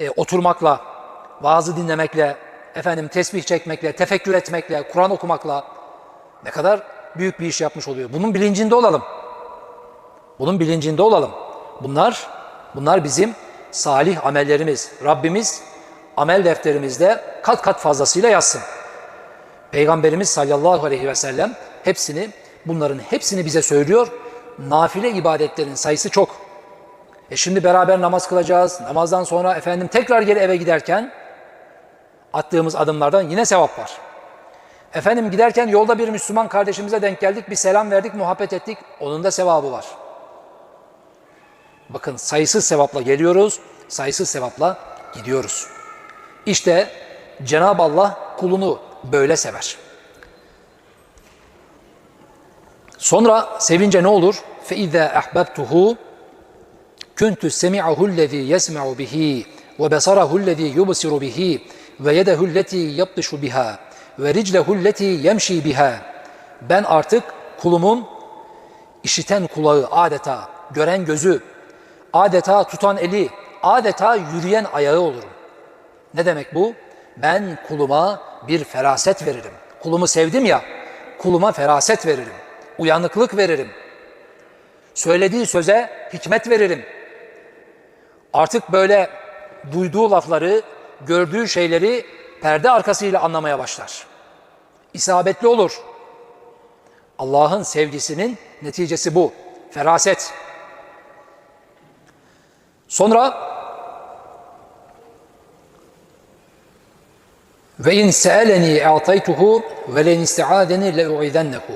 e, oturmakla, vaazı dinlemekle, efendim tesbih çekmekle, tefekkür etmekle, Kur'an okumakla ne kadar büyük bir iş yapmış oluyor. Bunun bilincinde olalım. Bunun bilincinde olalım. Bunlar bunlar bizim salih amellerimiz. Rabbimiz amel defterimizde kat kat fazlasıyla yazsın. Peygamberimiz sallallahu aleyhi ve sellem hepsini bunların hepsini bize söylüyor. Nafile ibadetlerin sayısı çok. E şimdi beraber namaz kılacağız. Namazdan sonra efendim tekrar geri eve giderken attığımız adımlardan yine sevap var. Efendim giderken yolda bir Müslüman kardeşimize denk geldik, bir selam verdik, muhabbet ettik. Onun da sevabı var. Bakın sayısız sevapla geliyoruz, sayısız sevapla gidiyoruz. İşte Cenab-ı Allah kulunu böyle sever. Sonra sevince ne olur? فَاِذَا اَحْبَبْتُهُ Küntü semi'ahullezî yesme'u bihi ve besarahullezî yubsiru bihi ve yedehulleti yaptışu biha ve riclehulleti yemşi biha. Ben artık kulumun işiten kulağı adeta, gören gözü, adeta tutan eli, adeta yürüyen ayağı olurum. Ne demek bu? Ben kuluma bir feraset veririm. Kulumu sevdim ya, kuluma feraset veririm. Uyanıklık veririm. Söylediği söze hikmet veririm. Artık böyle duyduğu lafları, gördüğü şeyleri perde arkasıyla anlamaya başlar. İsabetli olur. Allah'ın sevgisinin neticesi bu. Feraset. Sonra ve in se'eleni a'taytuhu ve len isti'adeni le'u'idennehu.